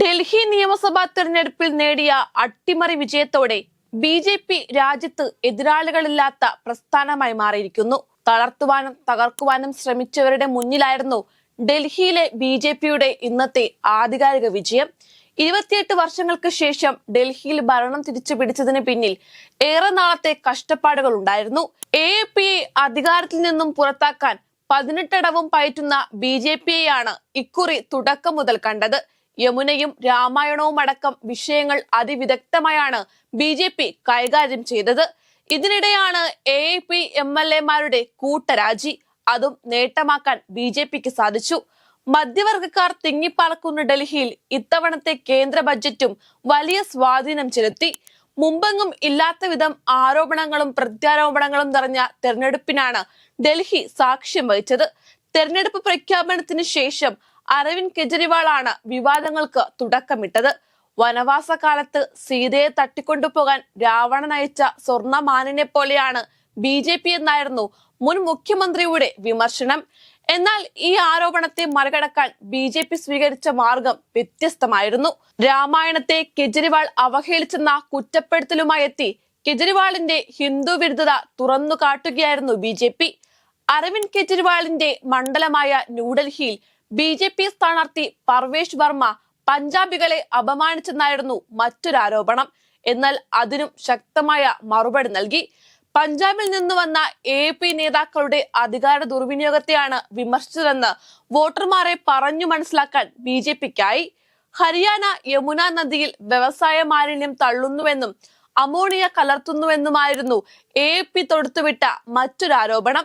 ഡൽഹി നിയമസഭാ തെരഞ്ഞെടുപ്പിൽ നേടിയ അട്ടിമറി വിജയത്തോടെ ബി ജെ പി രാജ്യത്ത് എതിരാളികളില്ലാത്ത പ്രസ്ഥാനമായി മാറിയിരിക്കുന്നു. തളർത്തുവാനും തകർക്കുവാനും ശ്രമിച്ചവരുടെ മുന്നിലായിരുന്നു ഡൽഹിയിലെ ബി ജെ പിയുടെ ഇന്നത്തെ ആധികാരിക വിജയം. ഇരുപത്തിയെട്ട് വർഷങ്ങൾക്ക് ശേഷം ഡൽഹിയിൽ ഭരണം തിരിച്ചു പിടിച്ചതിന് പിന്നിൽ ഏറെ നാളത്തെ കഷ്ടപ്പാടുകൾ ഉണ്ടായിരുന്നു. എ പിയെ അധികാരത്തിൽ നിന്നും പുറത്താക്കാൻ പതിനെട്ടടവും പയറ്റുന്ന ബി ജെ പിയെയാണ് ഇക്കുറി തുടക്കം മുതൽ കണ്ടത്. യമുനയും രാമായണവും അടക്കം വിഷയങ്ങൾ അതിവിദഗ്ധമായാണ് ബി ജെ പി കൈകാര്യം ചെയ്തത്. ഇതിനിടെയാണ് എ പി എം എൽ എമാരുടെ കൂട്ടരാജി. അതും നേട്ടമാക്കാൻ ബി ജെ പിക്ക് സാധിച്ചു. മധ്യവർഗക്കാർ തിങ്ങിപ്പാർക്കുന്ന ഡൽഹിയിൽ ഇത്തവണത്തെ കേന്ദ്ര ബജറ്റും വലിയ സ്വാധീനം ചെലുത്തി. മുമ്പെങ്ങും ഇല്ലാത്ത വിധം ആരോപണങ്ങളും പ്രത്യാരോപണങ്ങളും നിറഞ്ഞ തെരഞ്ഞെടുപ്പിനാണ് ഡൽഹി സാക്ഷ്യം വഹിച്ചത്. തെരഞ്ഞെടുപ്പ് പ്രഖ്യാപനത്തിന് ശേഷം അരവിന്ദ് കെജ്രിവാളാണ് വിവാദങ്ങൾക്ക് തുടക്കമിട്ടത്. വനവാസ കാലത്ത് സീതയെ തട്ടിക്കൊണ്ടുപോകാൻ രാവണൻ അയച്ച സ്വർണമാനിനെ പോലെയാണ് ബി ജെ പി എന്നായിരുന്നു മുൻ മുഖ്യമന്ത്രിയുടെ വിമർശനം. എന്നാൽ ഈ ആരോപണത്തെ മറികടക്കാൻ ബി ജെ പി സ്വീകരിച്ച മാർഗം വ്യത്യസ്തമായിരുന്നു. രാമായണത്തെ കെജ്രിവാൾ അവഹേളിച്ചെന്ന കുറ്റപ്പെടുത്തലുമായി എത്തി കെജ്രിവാളിന്റെ ഹിന്ദു വിരുദ്ധത തുറന്നു കാട്ടുകയായിരുന്നു ബി ജെ പി. അരവിന്ദ് കെജ്രിവാളിന്റെ മണ്ഡലമായ ന്യൂഡൽഹിയിൽ ബി ജെ പി സ്ഥാനാർത്ഥി പർവേഷ് വർമ്മ പഞ്ചാബികളെ അപമാനിച്ചെന്നായിരുന്നു മറ്റൊരു ആരോപണം എന്നാൽ അതിനും ശക്തമായ മറുപടി നൽകി. പഞ്ചാബിൽ നിന്ന് വന്ന എ പി നേതാക്കളുടെ അധികാര ദുർവിനിയോഗത്തെയാണ് വിമർശിച്ചതെന്ന് വോട്ടർമാരെ പറഞ്ഞു മനസ്സിലാക്കാൻ ബി ജെ പിക്കായി. ഹരിയാന യമുന നദിയിൽ വ്യവസായ മാലിന്യം തള്ളുന്നുവെന്നും അമോണിയ കലർത്തുന്നുവെന്നുമായിരുന്നു എ പി തൊടുത്തുവിട്ട മറ്റൊരു ആരോപണം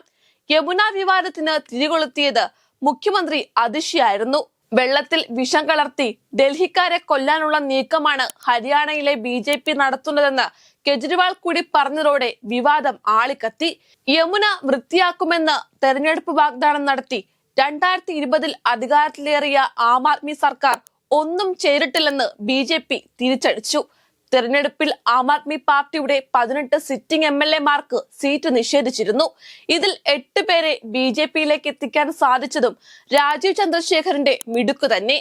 യമുന വിവാദത്തിന് തിരികൊളുത്തിയത് മുഖ്യമന്ത്രി അതിശയായിരുന്നു. വെള്ളത്തിൽ വിഷം കലർത്തി ഡൽഹിക്കാരെ കൊല്ലാനുള്ള നീക്കമാണ് ഹരിയാനയിലെ ബി ജെ പി നടത്തുന്നതെന്ന് കെജ്രിവാൾ കൂടി പറഞ്ഞതോടെ വിവാദം ആളിക്കത്തി. യമുന വൃത്തിയാക്കുമെന്ന് തെരഞ്ഞെടുപ്പ് വാഗ്ദാനം നടത്തി. രണ്ടായിരത്തി ഇരുപതിൽ അധികാരത്തിലേറിയ ആം ആദ്മി സർക്കാർ ഒന്നും ചെയ്തിട്ടില്ലെന്ന് ബി ജെ പി തിരിച്ചടിച്ചു. തെരഞ്ഞെടുപ്പിൽ ആം ആദ്മി പാർട്ടിയുടെ പതിനെട്ട് സിറ്റിംഗ് എം എൽ എമാർക്ക് സീറ്റ് നിഷേധിച്ചിരുന്നു. ഇതിൽ എട്ട് പേരെ ബി ജെ പിയിലേക്ക് എത്തിക്കാൻ സാധിച്ചതും രാജീവ് ചന്ദ്രശേഖറിന്റെ മിടുക്ക് തന്നെ.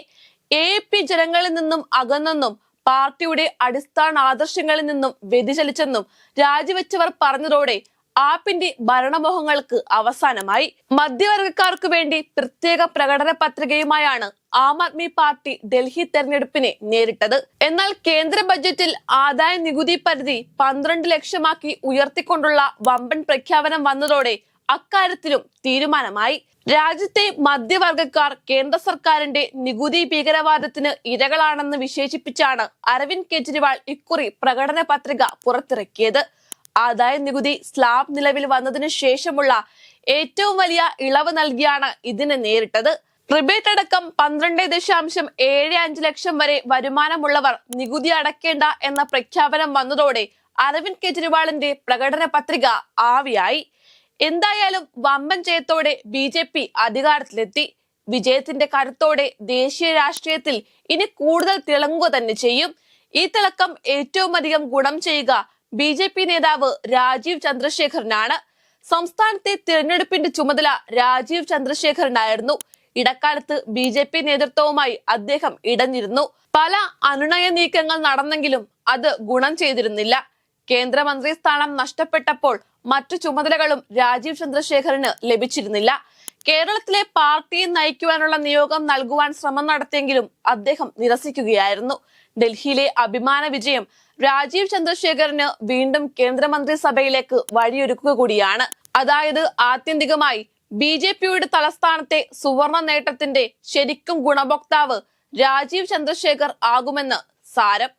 എ പി ജനങ്ങളിൽ നിന്നും അകന്നെന്നും പാർട്ടിയുടെ അടിസ്ഥാന ആദർശങ്ങളിൽ നിന്നും വ്യതിചലിച്ചെന്നും രാജിവെച്ചവർ പറഞ്ഞതോടെ ആപ്പിന്റെ ഭരണമോഹങ്ങൾക്ക് അവസാനമായി മധ്യവർഗക്കാർക്ക് വേണ്ടി പ്രത്യേക പ്രകടന പത്രികയുമായാണ് ആം ആദ്മി പാർട്ടി ഡൽഹി തെരഞ്ഞെടുപ്പിനെ നേരിട്ടത്. എന്നാൽ കേന്ദ്ര ബജറ്റിൽ ആദായ നികുതി പരിധി പന്ത്രണ്ട് ലക്ഷമാക്കി ഉയർത്തിക്കൊണ്ടുള്ള വമ്പൻ പ്രഖ്യാപനം വന്നതോടെ അക്കാര്യത്തിലും തീരുമാനമായി. രാജ്യത്തെ മധ്യവർഗക്കാർ കേന്ദ്ര സർക്കാരിന്റെ നികുതി ഭീകരവാദത്തിന് ഇരകളാണെന്ന് വിശേഷിപ്പിച്ചാണ് അരവിന്ദ് കെജ്രിവാൾ ഇക്കുറി പ്രകടന പത്രിക പുറത്തിറക്കിയത്. ആദായ നികുതി സ്ലാബ് നിലവിൽ വന്നതിനു ശേഷമുള്ള ഏറ്റവും വലിയ ഇളവ് നൽകിയാണ് ഇതിന് നേരിട്ടത്. റിബേറ്റ് അടക്കം പന്ത്രണ്ട് ദശാംശം ഏഴ് അഞ്ച് ലക്ഷം വരെ വരുമാനമുള്ളവർ നികുതി അടക്കേണ്ട എന്ന പ്രഖ്യാപനം വന്നതോടെ അരവിന്ദ് കെജ്രിവാളിന്റെ പ്രകടന പത്രിക ആവിയായി. എന്തായാലും വമ്പൻ ജയത്തോടെ ബി ജെ പി അധികാരത്തിലെത്തി. വിജയത്തിന്റെ കരുത്തോടെ ദേശീയ രാഷ്ട്രീയത്തിൽ ഇനി കൂടുതൽ തിളങ്ങുക തന്നെ ചെയ്യും. ഈ തിളക്കം ഏറ്റവും അധികം ഗുണം ചെയ്യുക ബി ജെ പി നേതാവ് രാജീവ് ചന്ദ്രശേഖറിനാണ് സംസ്ഥാനത്തെ തിരഞ്ഞെടുപ്പിന്റെ ചുമതല രാജീവ് ചന്ദ്രശേഖറിനായിരുന്നു ഇടക്കാലത്ത് ബി ജെ പി നേതൃത്വവുമായി അദ്ദേഹം ഇടഞ്ഞിരുന്നു പല അനുനയ നീക്കങ്ങൾ നടന്നെങ്കിലും അത് ഗുണം ചെയ്തിരുന്നില്ല. കേന്ദ്രമന്ത്രി സ്ഥാനം നഷ്ടപ്പെട്ടപ്പോൾ മറ്റു ചുമതലകളും രാജീവ് ചന്ദ്രശേഖറിന് ലഭിച്ചിരുന്നില്ല. കേരളത്തിലെ പാർട്ടിയെ നയിക്കുവാനുള്ള നിയോഗം നൽകുവാൻ ശ്രമം നടത്തിയെങ്കിലും അദ്ദേഹം നിരസിക്കുകയായിരുന്നു. ഡൽഹിയിലെ അഭിമാന വിജയം രാജീവ് ചന്ദ്രശേഖറിന് വീണ്ടും കേന്ദ്രമന്ത്രിസഭയിലേക്ക് വഴിയൊരുക്കുക കൂടിയാണ്. അതായത് ആത്യന്തികമായി ബി ജെ പിയുടെ തലസ്ഥാനത്തെ സുവർണ നേട്ടത്തിന്റെ ശരിക്കും ഗുണഭോക്താവ് രാജീവ് ചന്ദ്രശേഖർ ആകുമെന്ന് സാരം.